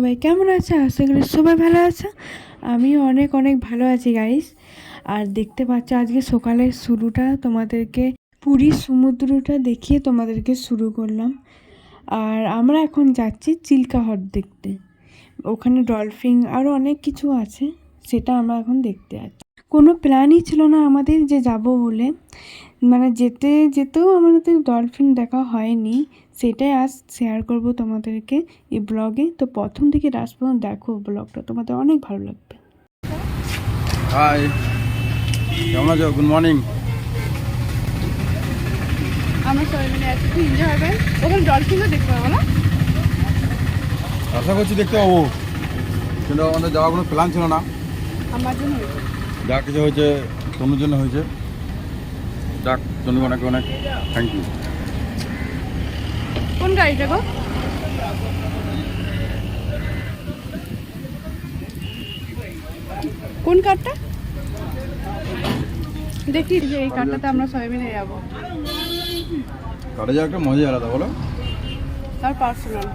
সবাই কেমন আছে? আশা করি সবাই ভালো আছে। আমিও অনেক অনেক ভালো আছি গাইস আর দেখতে পাচ্ছ, আজকে সকালের শুরুটা তোমাদেরকে পুরীর সমুদ্রটা দেখিয়ে তোমাদেরকে শুরু করলাম। আর আমরা এখন যাচ্ছি চিল্কা হ্রদ দেখতে। ওখানে ডলফিন আরও অনেক কিছু আছে, সেটা আমরা এখন দেখতে যাচ্ছি। কোনো প্ল্যানই ছিল না আমাদের যে যাব বলে। মানে যেতে, যেতেও আমাদের ডলফিন দেখা হয়নি। সেটাই আজ শেয়ার করব তোমাদেরকে এই ব্লগে তো প্রথম থেকে লাস্ট পর্যন্ত দেখো ব্লগটা তোমাদের অনেক ভালো লাগবে। হাই কেমন আছো? গুড মর্নিং আমরা সবাই মিলে খুব এনজয় হবে। ওখানে ডলফিনও দেখতে পাবো না? আশা করছি দেখতে পাবো। কিন্তু আমাদের যাওয়ার কোনো প্ল্যান ছিল না। আমার জন্য হয়েছে। যা কিছু হয়েছে তনুর জন্য হয়েছে। যাক তনু অনেক অনেক থ্যাংক ইউ কোন গাড়িটা গো? কোন কারটা? দেখি যে এই কারটাতে আমরা সবাই মিলে যাব। কাটে যাওয়ার একটা মজাই আলাদা বলো। তার পার্সোনাল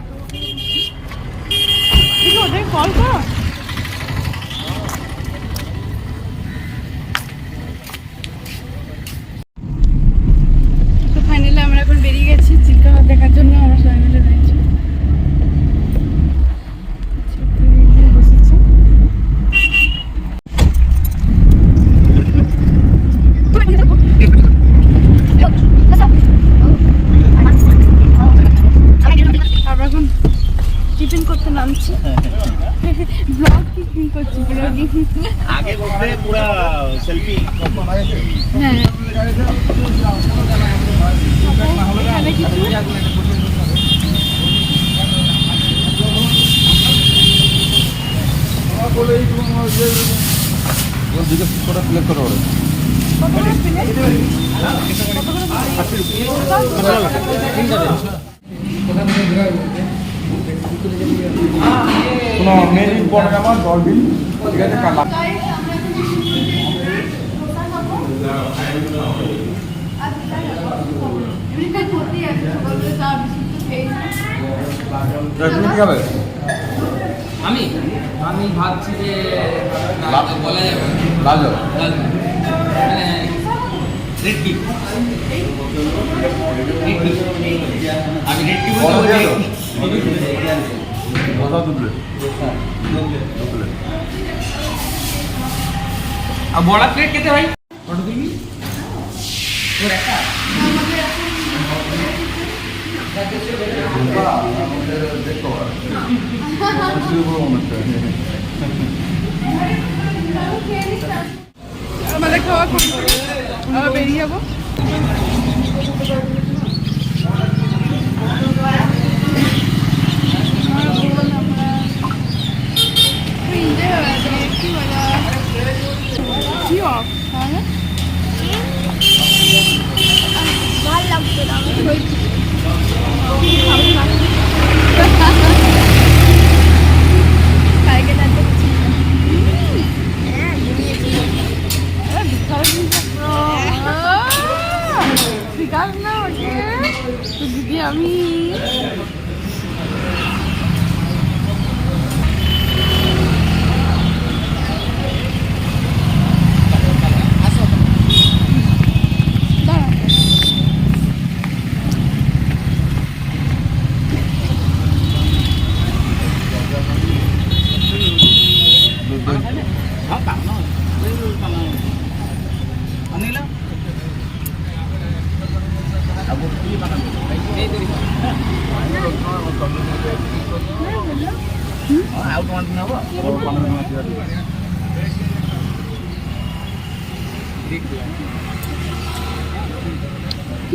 ওদের কল করো তো ফাইনালি আমরা এখন বেরিয়ে গেছি চিল্কা হ্রদ দেখার জন্য আমরা সবাই মিলে রয়েছি বসেছি আমরা এখন টিফিন করতে নামছি ব্লগ টিফিন করছি আগে বলতে পুরো সেলফি হ্যাঁ এখানে কিছু ওদিকে কটা প্লেট করে কোনো মেরি বড় আমার ডলবিন ঠিক আছে কালা তুমি কি খাবে? আমি? আমি ভাবছি যে বলা যাবে। লাল। মানে রেড। আমি রেড কি বলতে দিয়ে পারি? দাও। ধোসা দুধলে দুধলে আর বড় প্লেট খেতে ভাই ফটো তুলবি তোর একটা দেখো শুরু মনে হচ্ছে আমাদের খাওয়া কমপ্লিট আমরা বেরিয়ে যাব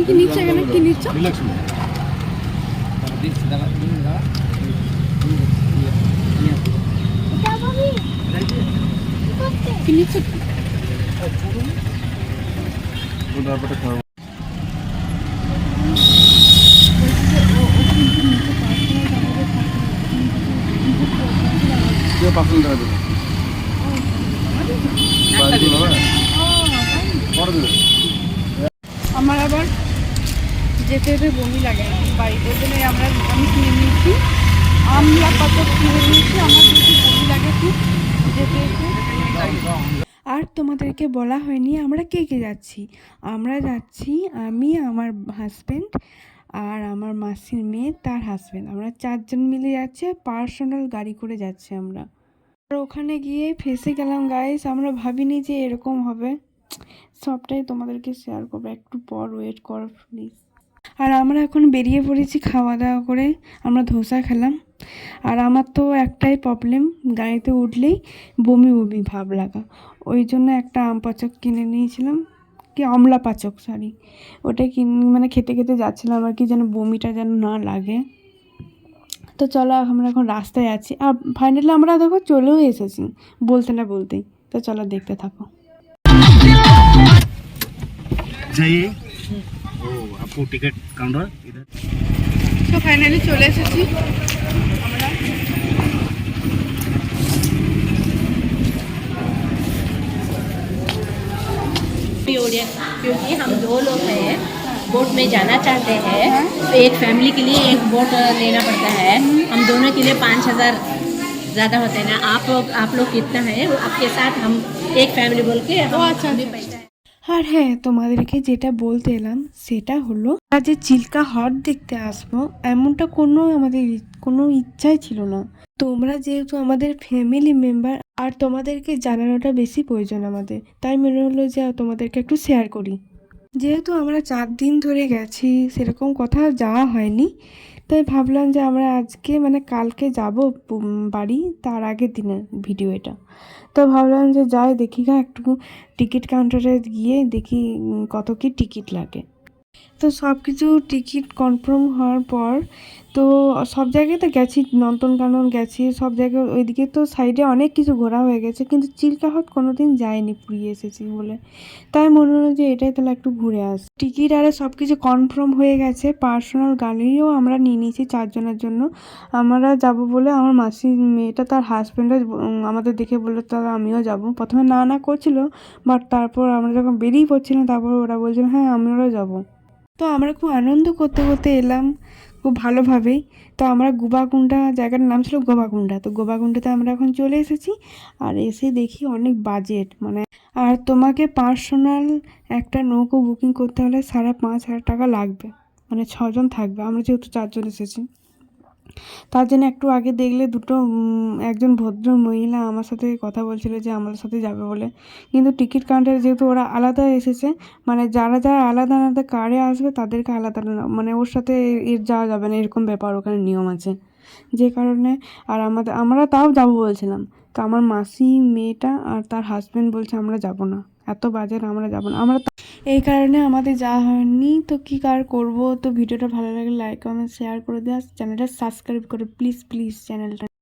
Kini cek, kini cek. Relax semua. Tadi sedangkan ini enggak. আমার আবার যেতে যেতে বমি লাগে বাড়িতে জন্য আমরা আমি কিনে নিয়েছি। আমলা কত কিনে নিয়েছি, আমার যদি বমি লাগে খুব, যেতে যেতে আর তোমাদেরকে বলা হয়নি আমরা কে কে যাচ্ছি। আমরা যাচ্ছি আমি, আমার হাজব্যান্ড আর আমার মাসির মেয়ে, তার হাজব্যান্ড আমরা চারজন মিলে যাচ্ছি পার্সোনাল গাড়ি করে যাচ্ছি আমরা। আর ওখানে গিয়ে ফেসে গেলাম গাইস আমরা ভাবিনি যে এরকম হবে। সবটাই তোমাদেরকে শেয়ার করব। একটু পর ওয়েট করো প্লিজ আর আমরা এখন বেরিয়ে পড়েছি খাওয়া দাওয়া করে। আমরা ধোসা খেলাম। আর আমার তো একটাই প্রবলেম গাড়িতে উঠলেই বমি বমি ভাব লাগা ওই জন্য একটা আম পাচক কিনে নিয়েছিলাম কি আমলা পাচক সরি ওটা কিন মানে খেতে খেতে যাচ্ছিলাম আর কি যেন বমিটা যেন না লাগে তো চলো আমরা এখন রাস্তায় আছি আর ফাইনালি আমরা দেখো চলেও এসেছি বলতে না বলতেই তো চলো দেখতে থাকো जाइए ओ आपको टिकट काउंटर इधर তো ফাইনালি চলে এসেছি क्योंकि हम दो लोग हैं बोट में जाना चाहते हैं तो एक फैमिली के लिए एक बोट लेना पड़ता है हम दोनों के लिए पाँच हज़ार ज़्यादा होते हैं ना आप लोग आप लोग कितना है आपके साथ हम एक फैमिली बोल के हम अच्छा, भी पैसा আর হ্যাঁ তোমাদেরকে যেটা বলতে এলাম সেটা হলো আমরা যে চিল্কা হট দেখতে আসবো এমনটা কোনো আমাদের ই- কোনো ইচ্ছাই ছিল না তোমরা যেহেতু আমাদের ফ্যামিলি মেম্বার আর তোমাদেরকে জানানোটা বেশি প্রয়োজন আমাদের। তাই মনে হলো যে তোমাদেরকে একটু শেয়ার করি। যেহেতু আমরা চার দিন ধরে গেছি, সেরকম কোথাও যাওয়া হয়নি। তাই ভাবলাম যে আমরা আজকে মানে কালকে যাব বাড়ি, তার আগের দিনের ভিডিও এটা। তো ভাবলাম যে যাই, দেখি গা, একটু টিকিট কাউন্টারে গিয়ে দেখি কত কি টিকিট লাগে। তো সব কিছু টিকিট কনফার্ম হওয়ার পর তো সব জায়গায় তো গেছি, নন্দনকানন গেছি, সব জায়গায় ওইদিকে তো সাইডে অনেক কিছু ঘোরা হয়ে গেছে, কিন্তু চিল্কা কোনো দিন যায়নি পুরী এসেছি বলে। তাই মনে হলো যে এটাই তাহলে একটু ঘুরে আস। টিকিট আরে সব কিছু কনফার্ম হয়ে গেছে, পার্সোনাল গাড়িও আমরা নিয়ে নিয়েছি চারজনের জন্য। আমরা যাব বলে আমার মাসি, মেয়েটা তার হাজব্যান্ডও আমাদের দেখে বলল তাহলে আমিও যাব। প্রথমে না না করছিল বাট তারপর আমরা যখন বেরিয়ে পড়ছিলাম, তারপর ওরা বলছিল হ্যাঁ আমরাও যাব। তো আমরা খুব আনন্দ করতে করতে এলাম খুব ভালোভাবেই। তো আমরা গোবাগুন্ডা জায়গার নাম ছিল গোবাগুন্ডা তো গোবাগুন্ডাতে আমরা এখন চলে এসেছি আর এসে দেখি অনেক বাজেট। মানে আর তোমাকে পার্সোনাল একটা নৌকো বুকিং করতে হলে সাড়ে পাঁচ হাজার টাকা লাগবে। মানে ছজন থাকবে, আমরা যেহেতু চারজন এসেছি। তার জন্য একটু আগে দেখলে দুটো একজন ভদ্র মহিলা আমার সাথে কথা বলছিল যে আমার সাথে যাবে বলে। কিন্তু টিকিট কাউন্টারে যেহেতু ওরা আলাদা এসেছে মানে যারা যারা আলাদা আলাদা কারে আসবে তাদেরকে আলাদা মানে ওর সাথে এর যাওয়া যাবে না, এরকম ব্যাপার ওখানে নিয়ম আছে। যে কারণে আর আমাদের, আমরা তাও যাব বলছিলাম। তো আমার মাসি, মেয়েটা আর তার হাজব্যান্ড বলছে আমরা যাব না। এত বাজার আমরা যাব না। আমরা এই কারণে আমাদের যাওয়া হয়নি। তো কী কার করব? তো ভিডিওটা ভালো লাগলে লাইক কমেন্ট শেয়ার করে দেওয়া চ্যানেলটা সাবস্ক্রাইব করে প্লিজ প্লিজ চ্যানেলটা